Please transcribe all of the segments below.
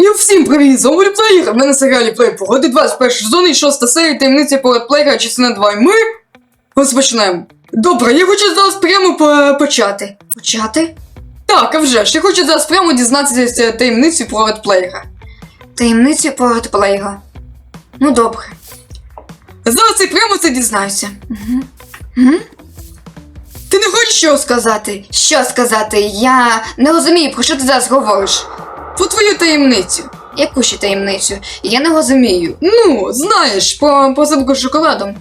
І всім привіт, з вами Плеєр, ми на серіалі Плей Погоди 21 сезон і 6 серія таємниці порад Плеєра, частина 2, і ми розпочнемо. Добре, я хочу зараз прямо по- почати. Почати? Так, а вже ж, я хочу зараз прямо дізнатися таємницю про редплеєра. Таємницю про редплеєра. Ну добре. Зараз я прямо це дізнаюся. Угу. Угу. Ти не хочеш що сказати? Що сказати? Я не розумію, про що ти зараз говориш. Про твою таємницю. Яку ще таємницю? Я не розумію. Ну, знаєш, про посилку з шоколадом.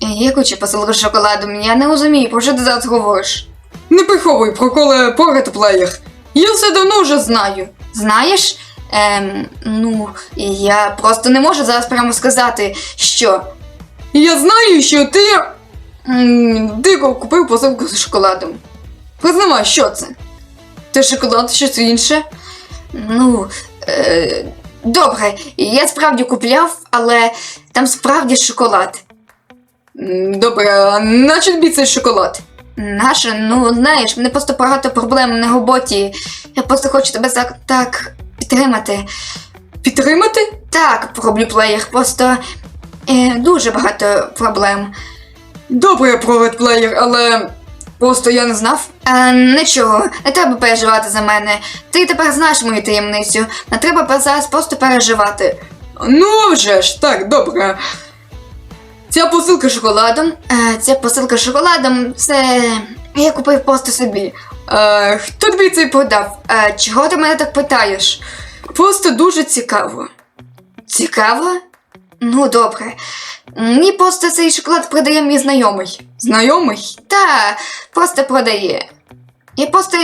Яку ще посилку з шоколадом? Я не розумію, про що ти зараз говориш. Не приховуй про коле поряд плеєр. Я все давно вже знаю. Знаєш? Ем, ну, я просто не можу зараз прямо сказати, що. Я знаю, що ти. Ти купив посилку з шоколадом. Признавай, що це? Ти шоколад, щось інше? Ну, е, добре, я справді купляв, але там справді шоколад. Добре, а на тобі цей шоколад? Наше, ну знаєш, мене просто багато проблем на роботі. Я просто хочу тебе так, так підтримати. Підтримати? Так, проблюплеєр, просто е, дуже багато проблем. Добре, проведплеєр, але просто я не знав. Е, нічого, не треба переживати за мене. Ти тепер знаєш мою таємницю. Не треба зараз просто переживати. Ну, вже ж, так, добре. Ця посилка з шоколадом. Е, ця посилка з шоколадом це. Я купив просто собі. Е, хто тобі цей продав? Е, чого ти мене так питаєш? Просто дуже цікаво. Цікаво? Ну, добре. Мені просто цей шоколад продає мій знайомий. Знайомий? Та, просто продає. Я просто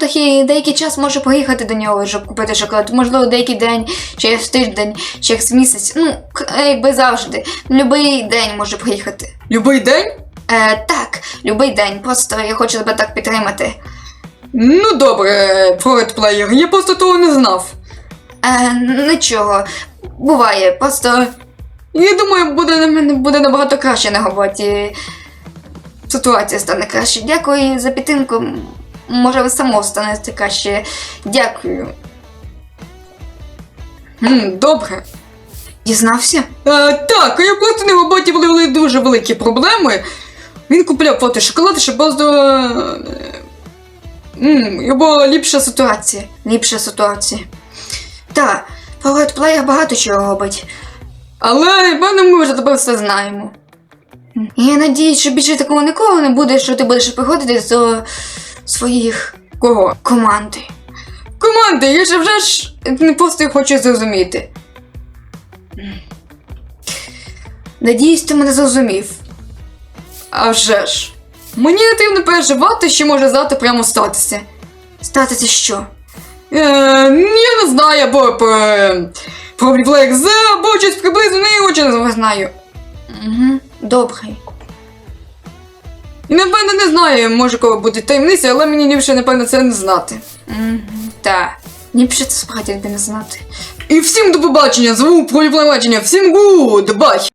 такий деякий час можу приїхати до нього, щоб купити шоколад. Можливо, деякий день, через тиждень, через місяць. Ну, якби завжди. Любий день можу приїхати. Любий день? Е, так, любий день. Просто я хочу тебе так підтримати. Ну, добре, плеєр, я просто того не знав. Е, нічого, буває, просто. Я думаю, буде на мене буде набагато краще на роботі. Ситуація стане краще. Дякую за підтримку. Може, ви само станете краще. Дякую. М, добре. Дізнався? Е, так, я просто на роботі були, були дуже великі проблеми. Він купляв фото шоколад, щоб просто. І була ліпша ситуація. Ліпша ситуація. Так, плеєр багато чого робить. Але певно ми вже тепер все знаємо. Я надіюсь, що більше такого ніколи не буде, що ти будеш приходити до своїх кого? Команди. Команди, я ж вже ж не просто хочу зрозуміти. Надіюсь, ти мене зрозумів. А вже ж. Мені не потрібно переживати, що може завтра прямо статися. Статися що? Е, я не знаю, або е, про Black або щось приблизно не дуже не знаю. Угу, добре. І напевно не знаю, може коли буде таємниця, але мені ліпше, напевно, це не знати. Угу, так. Ліпше це справді не знати. І всім до побачення, звук про побачення, всім гуд, бай!